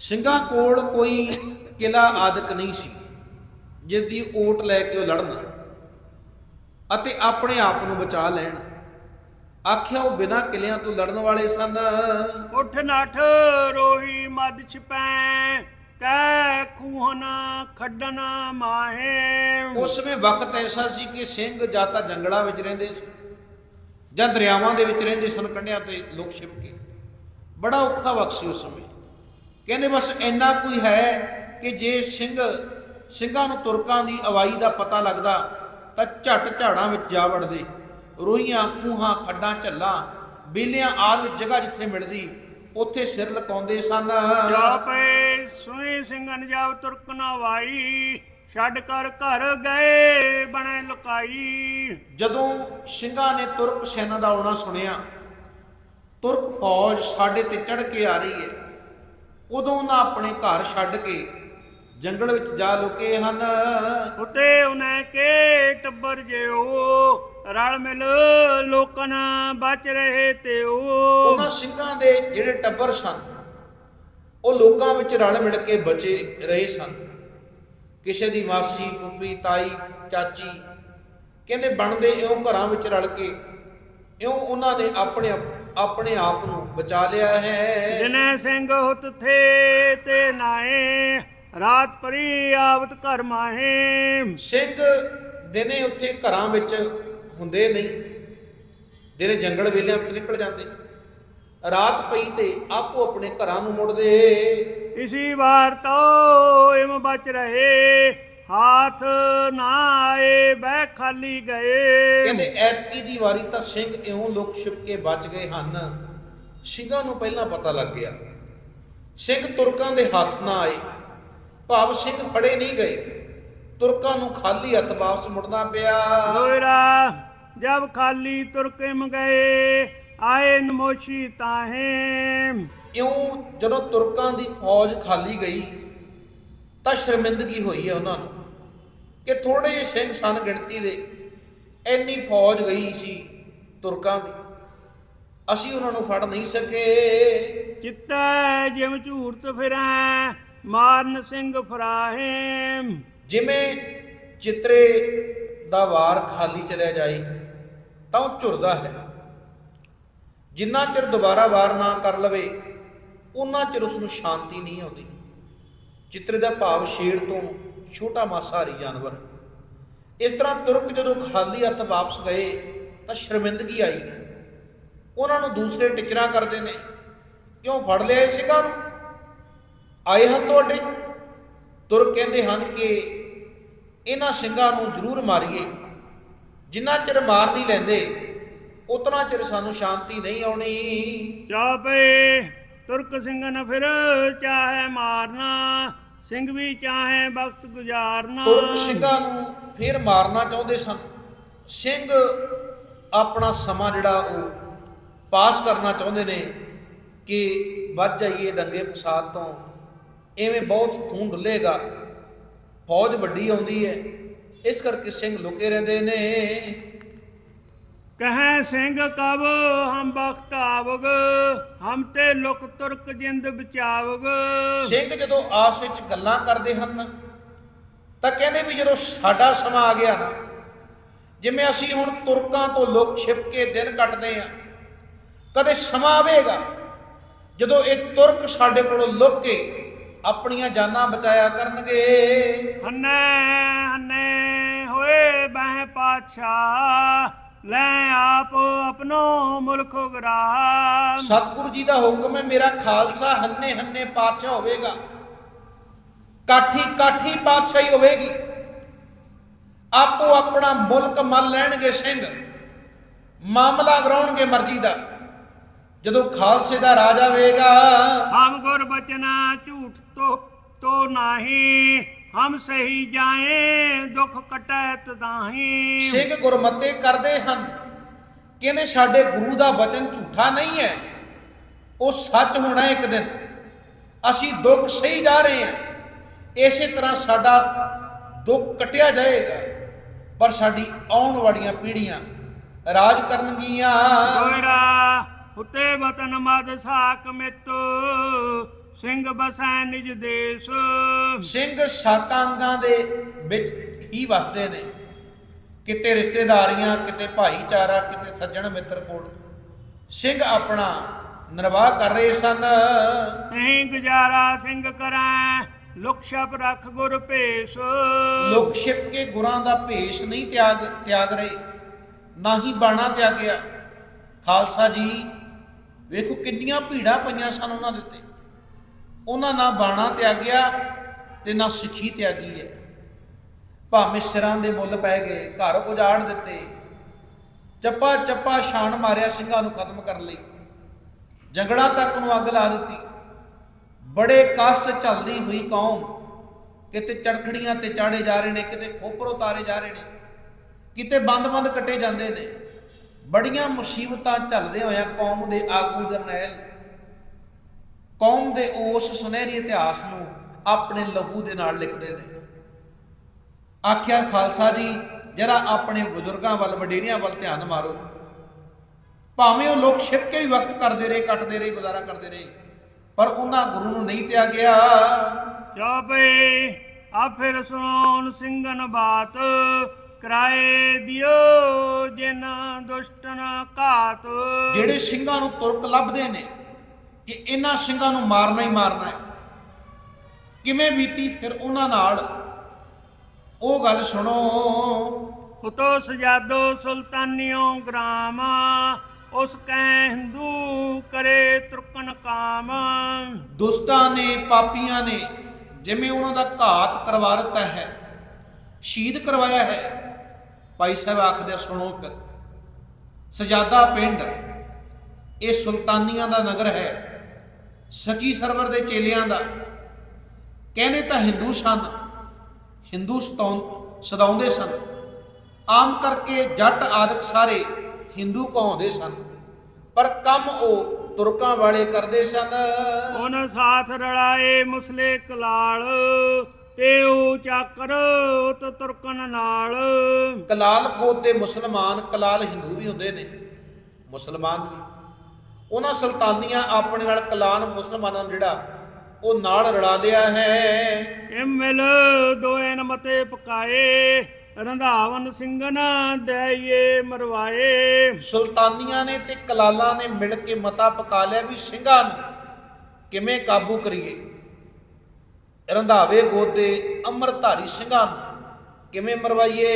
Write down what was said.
ਸਿੰਘਾਂ ਕੋਲ ਕੋਈ ਕਿਲਾ ਆਦਿਕ ਨਹੀਂ ਸੀ ਜਿਸ ਦੀ ਓਟ ਲੈ ਕੇ ਉਹ ਲੜਨ ਅਤੇ ਆਪਣੇ ਆਪ ਨੂੰ ਬਚਾ ਲੈਣ। ਆਖਿਆ ਉਹ ਬਿਨਾਂ ਕਿਲਿਆਂ ਤੋਂ ਲੜਨ ਵਾਲੇ ਸਨ। ਉਠ ਨਠ ਰੋਹੀ ਮਦ ਛਪੈ ਕੈ ਖੂਹਨ ਖੱਡਨ ਮਾਹੇ। ਉਸ ਸਮੇਂ ਵਕਤ ਐਸਾ ਸੀ ਕਿ ਸਿੰਘ ਜਾਂ ਤਾਂ ਜੰਗਲਾਂ ਵਿੱਚ ਰਹਿੰਦੇ ਸੀ ਜਾਂ ਦਰਿਆਵਾਂ ਦੇ ਵਿੱਚ ਰਹਿੰਦੇ ਸਨ ਕੰਢਿਆਂ ਤੇ ਲੁਕ ਛਿਪ ਕੇ। ਬੜਾ ਔਖਾ ਵਕਤ ਸੀ ਉਸ ਸਮੇਂ। ਕਹਿੰਦੇ ਬਸ ਇੰਨਾ ਕੋਈ ਹੈ ਕਿ ਜੇ ਸਿੰਘ ਸਿੰਘਾਂ ਨੂੰ ਤੁਰਕਾਂ ਦੀ ਅਵਾਈ ਦਾ ਪਤਾ ਲੱਗਦਾ ਤਾਂ ਝਟ ਝਾੜਾਂ ਵਿੱਚ ਜਾ ਵੜਦੇ। ਰੋਹੀਆਂ ਖੂਹਾਂ ਖੱਡਾਂ ਝੱਲਾਂ ਬੀਲਿਆਂ ਆਦਿ ਵਿੱਚ ਜਗ੍ਹਾ ਜਿੱਥੇ ਮਿਲਦੀ ਉੱਥੇ ਸਿਰ ਲਕਾਉਂਦੇ ਸਨ। ਜਾਪੇ ਸੁਈ ਸਿੰਘਨ ਜਾਵ ਤੁਰਕ ਨਾ ਵਾਈ ਛੱਡ ਕਰ ਘਰ ਗਏ ਬਣੇ ਲੁਕਾਈ। ਜਦੋਂ ਸਿੰਘਾਂ ਨੇ ਤੁਰਕ ਸੈਨਾ ਦਾ ਆਉਣਾ ਸੁਣਿਆ ਤੁਰਕ ਫੌਜ ਸਾਡੇ ਤੇ ਚੜ ਕੇ ਆ ਰਹੀ ਹੈ ਉਦੋਂ ਉਹਨਾਂ ਆਪਣੇ ਘਰ ਛੱਡ ਕੇ ਜੰਗਲ ਵਿੱਚ ਜਾ ਲੁਕੇ ਹਨ। ਉਤੇ ਉਹਨੇ ਕੇ ਟੱਬਰ ਜਿਓ ਰਲ ਮਿਲ ਲੋਕਨ ਬਚ ਰਹੇ ਤੇ ਉਹ ਉਹਨਾਂ ਸਿੰਘਾਂ ਦੇ ਜਿਹੜੇ ਟੱਬਰ ਸਨ ਉਹ ਲੋਕਾਂ ਵਿੱਚ ਰਲ ਮਿਲ ਕੇ ਬਚੇ ਰਹੇ ਸਨ। ਕਿਸੇ ਦੀ ਮਾਸੀ ਫੁੱਫੀ ਤਾਈ ਚਾਚੀ ਕਹਿੰਦੇ ਬਣਦੇ ਇਉਂ ਘਰਾਂ ਵਿੱਚ ਰਲ ਕੇ ਇਉਂ ਉਹਨਾਂ ਨੇ ਆਪਣੇ ਆਪਣੇ ਆਪ ਨੂੰ ਬਚਾ ਲਿਆ ਹੈ। ਜਿਨੇ ਸਿੰਘ ਹੁਤ ਥੇ ਤੇ ਨਾਏ ਰਾਤ ਪਰੀ ਆਵਤ ਘਰ ਮਾਹੇ। ਸਿੰਘ ਦਿਨੇ ਉੱਥੇ ਘਰਾਂ ਵਿੱਚ ਹੁੰਦੇ ਨਹੀਂ। ਦਿਨੇ ਜੰਗਲ ਵੇਲਿਆਂ ਵਿੱਚ ਨਿਕਲ ਜਾਂਦੇ। ਰਾਤ ਪਈ ਤੇ ਆਪੋ ਆਪਣੇ ਘਰਾਂ ਨੂੰ ਮੁੜਦੇ। ਇਸੀ ਵਾਰ ਤੋ ਇਮ ਬਚ ਰਹੇ ਹਾਥ ਨਾ ਆਏ ਬਹਿ ਖਾਲੀ ਗਏ। ਕਹਿੰਦੇ ਐਤਕੀ ਦੀ ਵਾਰੀ ਤਾਂ ਸਿੰਘ ਇਉਂ ਲੁਕ ਛਿਪ ਕੇ ਬਚ ਗਏ ਹਨ। ਸਿੰਘਾਂ ਨੂੰ ਪਹਿਲਾਂ ਪਤਾ ਲੱਗ ਗਿਆ। ਸਿੰਘ ਤੁਰਕਾਂ ਦੇ ਹੱਥ ਨਾ ਆਏ। ਭਾਵ ਸਿੰਘ ਫੜੇ ਨਹੀਂ ਗਏ। ਤੁਰਕਾਂ ਨੂੰ ਖਾਲੀ ਹੱਥ ਵਾਪਸ ਮੁੜਨਾ ਪਿਆ। ਲੋਇਰਾ ਜਬ ਖਾਲੀ ਤੁਰਕਿਮ ਗਏ ਆਏ ਨਮੋਸ਼ੀ ਤਾਹੇ। ਇਉਂ ਜਦੋਂ ਤੁਰਕਾਂ ਦੀ ਫੌਜ ਖਾਲੀ ਗਈ ਤਾਂ ਸ਼ਰਮਿੰਦਗੀ ਹੋਈ ਹੈ ਉਹਨਾਂ ਨੂੰ ਕਿ ਥੋੜੇ ਜਿਹੇ ਸਿੰਘ ਸਨ ਗਿਣਤੀ ਦੇ। ਇੰਨੀ ਫੌਜ ਗਈ ਸੀ ਤੁਰਕਾਂ ਦੀ। ਅਸੀਂ ਉਹਨਾਂ ਨੂੰ ਫੜ ਨਹੀਂ ਸਕੇ। ਚਿੱਤੈ ਜਿਮ ਝੂਰਤ ਫਿਰੈ ਮਾਰਨ ਸਿੰਘ ਫਰਾਹੇ ਜਿਵੇਂ ਚਿੱਤਰੇ ਦਾ ਵਾਰ ਖਾਲੀ ਚਲਿਆ ਜਾਏ ਤਾਂ ਉਹ ਝੁਰਦਾ ਹੈ। ਜਿੰਨਾ ਚਿਰ ਦੁਬਾਰਾ ਵਾਰ ਨਾ ਕਰ ਲਵੇ ਉਹਨਾਂ ਚਿਰ ਉਸ ਨੂੰ ਸ਼ਾਂਤੀ ਨਹੀਂ ਆਉਂਦੀ। ਚਿੱਤਰੇ ਦਾ ਭਾਵ ਸ਼ੇਰ ਤੋਂ ਛੋਟਾ ਮਾਸਾਹਾਰੀ ਜਾਨਵਰ। ਇਸ ਤਰ੍ਹਾਂ ਤੁਰਕ ਜਦੋਂ ਖਾਲੀ ਹੱਥ ਵਾਪਸ ਗਏ ਤਾਂ ਸ਼ਰਮਿੰਦਗੀ ਆਈ। ਉਹਨਾਂ ਨੂੰ ਦੂਸਰੇ ਟਿਚਰਾ ਕਰਦੇ ਨੇ। ਕਿਉਂ ਫੜ ਲਿਆ ਸੀਗਾ ਆਏ ਹਨ ਤੁਹਾਡੇ। ਤੁਰ ਕਹਿੰਦੇ ਹਨ ਕਿ ਇਹਨਾਂ ਸਿੰਘਾਂ ਨੂੰ ਜ਼ਰੂਰ ਮਾਰੀਏ। ਜਿੰਨਾ ਚਿਰ ਮਾਰ ਨਹੀਂ ਲੈਂਦੇ ਉਤਨਾ ਚਿਰ ਸਾਨੂੰ ਸ਼ਾਂਤੀ ਨਹੀਂ ਆਉਣੀ। ਚਾਪੇ ਤੁਰਕ ਸਿੰਘ ਨ ਫਿਰ ਚਾਹੇ ਮਾਰਨਾ ਸਿੰਘ ਵੀ ਚਾਹੇ ਵਕਤ ਗੁਜ਼ਾਰਨਾ। ਤੁਰਕ ਸਿੰਘਾਂ ਨੂੰ ਫਿਰ ਮਾਰਨਾ ਚਾਹੁੰਦੇ ਸਨ। ਸਿੰਘ ਆਪਣਾ ਸਮਾਂ ਜਿਹੜਾ ਉਹ ਪਾਸ ਕਰਨਾ ਚਾਹੁੰਦੇ ਨੇ ਕਿ ਵੱਧ ਜਾਈਏ ਦੰਗੇ ਫਸਾਦ ਤੋਂ ਐਵੇਂ ਬਹੁਤ ਖੂਨ ਡੁੱਲੇਗਾ ਫੌਜ ਵੱਡੀ ਆਉਂਦੀ ਹੈ ਇਸ ਕਰਕੇ ਸਿੰਘ ਲੁਕੇ ਰਹਿੰਦੇ ਨੇ। ਕਹੈ ਸਿੰਘ ਕਬ ਹਮ ਬਖਤ ਆਵਗ ਹਮ ਤੇ ਲੁਕ ਤੁਰਕ ਜਿੰਦ ਬਚਾਵਗ। ਸਿੰਘ ਜਦੋਂ ਆਸ ਵਿੱਚ ਗੱਲਾਂ ਕਰਦੇ ਹਨ ਤਾਂ ਕਹਿੰਦੇ ਵੀ ਜਦੋਂ ਸਾਡਾ ਸਮਾਂ ਆ ਗਿਆ ਨਾ ਜਿਵੇਂ ਅਸੀਂ ਹੁਣ ਤੁਰਕਾਂ ਤੋਂ ਲੁਕ ਛਿਪ ਕੇ ਦਿਨ ਕੱਟਦੇ ਆ ਕਦੇ ਸਮਾਂ ਆਵੇਗਾ ਜਦੋਂ ਇਹ ਤੁਰਕ ਸਾਡੇ ਕੋਲੋਂ ਲੁਕ ਕੇ ਆਪਣੀਆਂ ਜਾਨਾਂ ਬਚਾਇਆ ਕਰਨਗੇ। ਹੰਨੇ ਹੰਨੇ ਹੋਏ ਬਹਿ ਪਾਛਾ ਲੈ ਆਪ ਆਪਣੋ ਮੁਲਕ ਗਰਾ ਸਤਿਗੁਰੂ ਜੀ ਦਾ ਹੁਕਮ ਹੈ ਮੇਰਾ ਖਾਲਸਾ ਹੰਨੇ ਹੰਨੇ ਪਾਤਸ਼ਾਹ ਹੋਵੇਗਾ। ਕਾਠੀ ਕਾਠੀ ਪਾਤਸ਼ਾਹੀ ਹੋਵੇਗੀ। ਆਪੋ ਆਪਣਾ ਮੁਲਕ ਮੰਨ ਲੈਣਗੇ ਸਿੰਘ। ਮਾਮਲਾ ਕਰਾਉਣਗੇ ਮਰਜ਼ੀ ਦਾ। ਜਦੋਂ ਖਾਲਸੇ ਦਾ ਰਾਜ ਆਵੇਗਾ ਹਮ ਗੁਰ ਬਚਨਾ ਝੂਠ ਤੋ ਤੋ ਨਾਹੀ ਹਮ ਸਹੀ ਜਾਏ ਦੁਖ ਕਟੈ ਤਦਾਹੀ। ਸਿੰਘ ਗੁਰਮਤੇ ਕਰਦੇ ਹਨ। ਕਹਿੰਦੇ ਸਾਡੇ ਗੁਰੂ ਦਾ ਬਚਨ ਝੂਠਾ ਨਹੀਂ ਹੈ। ਉਹ ਸੱਚ ਹੋਣਾ ਇੱਕ ਦਿਨ। ਅਸੀਂ ਦੁੱਖ ਸਹੀ ਜਾ ਰਹੇ ਹਾਂ। ਇਸੇ ਤਰ੍ਹਾਂ ਸਾਡਾ ਦੁੱਖ ਕਟਿਆ ਜਾਏਗਾ। ਪਰ ਸਾਡੀ ਆਉਣ ਵਾਲੀਆਂ ਪੀੜ੍ਹੀਆਂ ਰਾਜ ਕਰਨਗੀਆਂ। ਉਤੇ ਬਤਨ ਮਦ ਸਾਕ ਮਿਤ ਸਿੰਘ ਬਸੈ ਨਿਜ ਦੇਸ਼। ਸਿੰਘ ਸੱਤ ਅੰਗਾਂ ਦੇ ਵਿੱਚ ਹੀ ਵਸਦੇ ਨੇ। ਕਿਤੇ ਰਿਸ਼ਤੇਦਾਰੀਆਂ ਕਿਤੇ ਭਾਈਚਾਰਾ ਕਿਤੇ ਸੱਜਣ ਮਿੱਤਰ ਕੋਲ। ਸਿੰਘ ਆਪਣਾ ਨਿਰਵਾਹ ਕਰ ਰਹੇ ਸਨ। ਤਹੀਂ ਗੁਜ਼ਾਰਾ ਸਿੰਘ ਕਰੈ ਲੁਕ ਛਪ ਰੱਖ ਗੁਰ ਭੇਸ। ਲੋਕ ਛਿਪ ਕੇ ਗੁਰਾਂ ਦਾ ਭੇਸ ਨਹੀਂ ਤਿਆਗ ਤਿਆਗ ਰਹੇ। ਨਾ ਹੀ ਬਾਣਾ ਤਿਆਗਿਆ। ਖਾਲਸਾ ਜੀ ਵੇਖੋ ਕਿੰਨੀਆਂ ਭੀੜਾਂ ਪਈਆਂ ਸਨ ਉਹਨਾਂ ਦੇ ਉੱਤੇ। ਉਹਨਾਂ ਨਾ ਬਾਣਾ ਤਿਆਗਿਆ ਤੇ ਨਾ ਸਿੱਖੀ ਤਿਆਗੀ ਹੈ। ਭਾਵੇਂ ਸਿਰਾਂ ਦੇ ਮੁੱਲ ਪੈ ਗਏ, ਘਰ ਉਜਾੜ ਦਿੱਤੇ ਚੱਪਾ ਚੱਪਾ ਛਾਣ ਮਾਰਿਆ ਸਿੰਘਾਂ ਨੂੰ ਖਤਮ ਕਰਨ ਲਈ। ਜੰਗਲਾਂ ਤੱਕ ਨੂੰ ਅੱਗ ਲਾ ਦਿੱਤੀ। ਬੜੇ ਕਸ਼ਟ ਝੱਲਦੀ ਹੋਈ ਕੌਮ, ਕਿਤੇ ਚੜਖੜੀਆਂ ਤੇ ਚਾੜੇ ਜਾ ਰਹੇ ਨੇ, ਕਿਤੇ ਖੋਪਰ ਉਤਾਰੇ ਜਾ ਰਹੇ ਨੇ, ਕਿਤੇ ਬੰਦ-ਬੰਦ ਕੱਟੇ ਜਾਂਦੇ ਨੇ। ਬੜੀਆਂ ਮੁਸੀਬਤਾਂ ਝੱਲਦੇ ਹੋਇਆ ਕੌਮ ਦੇ ਆਗੂ ਜਰਨੈਲ, ਕੌਮ ਦੇ ਉਸ ਸੁਨਹਿਰੀ ਇਤਿਹਾਸ ਨੂੰ ਆਪਣੇ ਲਹੂ ਦੇ ਨਾਲ ਲਿਖਦੇ ਨੇ। ਆਖਿਆ, ਖਾਲਸਾ ਜੀ, ਜਰਾ ਆਪਣੇ ਬਜ਼ੁਰਗਾਂ ਵੱਲ, ਵਡੇਰਿਆਂ ਵੱਲ ਧਿਆਨ ਮਾਰੋ। ਭਾਵੇਂ ਉਹ ਲੋਕ ਛਿਪ ਕੇ ਵੀ ਵਕਤ ਕਰਦੇ ਰਹੇ, ਕੱਟਦੇ ਰਹੇ, ਗੁਜ਼ਾਰਾ ਕਰਦੇ ਰਹੇ, ਪਰ ਉਹਨਾਂ ਗੁਰੂ ਨੂੰ ਨਹੀਂ ਤਿਆਗਿਆ ਚਾਪੇ ਆ ਫਿਰ ਸੁਣਾਉਣ ਸਿੰਘਨ ਬਾਤ, ਕਰਾਏ ਦਿਓ ਜਿਨ ਦੁਸ਼ਟਨ ਘਾਤ। ਜਿਹੜੇ ਸਿੰਘਾਂ ਨੂੰ ਤੁਰਕ ਲੱਭਦੇ ਨੇ ਕਿ ਇਹਨਾਂ ਸਿੰਘਾਂ ਨੂੰ ਮਾਰਨਾ ਹੀ ਮਾਰਨਾ ਹੈ। ਕਿਵੇਂ ਬੀਤੀ ਫਿਰ ਉਹਨਾਂ ਨਾਲ? ਉਹ ਗੱਲ ਸੁਣੋ। ਉਤੋ ਸਜਾਦੋ ਸੁਲਤਾਨੀਓ ਗ੍ਰਾਮ ਉਸ ਕੈ ਹਿੰਦੂ ਕਰੇ ਤੁਰਕਨ ਕਾਮ। ਦੁਸਤਾਂ ਨੇ ਪਾਪੀਆਂ ਨੇ ਜਿਵੇਂ ਉਹਨਾਂ ਦਾ ਘਾਤ ਕਰਵਾ ਦਿੱਤਾ ਹੈ ਸ਼ਹੀਦ ਕਰਵਾਇਆ ਹੈ। ਭਾਈ ਸਾਹਿਬ ਆਖਦੇ ਸੁਣੋ ਫਿਰ ਸਜਾਦਾ ਪਿੰਡ, ਇਹ ਸੁਲਤਾਨੀਆਂ ਦਾ ਨਗਰ ਹੈ ਸਕੀ ਸਰਵਰ ਦੇ ਚੇਲਿਆਂ ਦਾ। ਕਹਿੰਦੇ ਤਾਂ ਹਿੰਦੂ ਸਨ, ਹਿੰਦੂ ਸਤਾਉਂ, ਸਦਾਉਂਦੇ ਸਨ। ਆਮ ਕਰਕੇ ਜੱਟ ਆਦਿਕ ਸਾਰੇ ਹਿੰਦੂ ਕਹਾਉਂਦੇ ਸਨ, ਪਰ ਕੰਮ ਉਹ ਤੁਰਕਾਂ ਵਾਲੇ ਕਰਦੇ ਸਨ। ਉਹਨ ਸਾਥ ਰਲਾਏ ਮੁਸਲੇ ਕਲਾਲ ਤੇ ਉਹ ਚੱਕਰ ਉਤ ਤੁਰਕਨ ਨਾਲ। ਕਲਾਲ ਗੋਤ ਦੇ ਮੁਸਲਮਾਨ ਕਲਾਲ ਹਿੰਦੂ ਵੀ ਹੁੰਦੇ ਨੇ ਮੁਸਲਮਾਨ ਵੀ। ਉਹਨਾਂ ਸੁਲਤਾਨੀਆਂ ਆਪਣੇ ਨਾਲ ਕਲਾਨ ਮੁਸਲਮਾਨਾਂ ਜਿਹੜਾ ਉਹ ਨਾਲ ਰਲਾ ਲਿਆ ਹੈ। ਇਹ ਮਿਲ ਦੋਏ ਨ ਮਤੇ ਪਕਾਏ ਰੰਧਾਵਨ ਸਿੰਘਨ ਦਈਏ ਮਰਵਾਏ। ਸੁਲਤਾਨੀਆਂ ਨੇ ਤੇ ਕਲਾਲਾਂ ਨੇ ਮਿਲ ਕੇ ਮਤਾ ਪਕਾ ਲਿਆ ਵੀ ਸਿੰਘਾਂ ਨੂੰ ਕਿਵੇਂ ਕਾਬੂ ਕਰੀਏ? ਰੰਧਾਵੇ ਗੋਤ ਅੰਮ੍ਰਿਤਧਾਰੀ ਸਿੰਘਾਂ ਕਿਵੇਂ ਮਰਵਾਈਏ?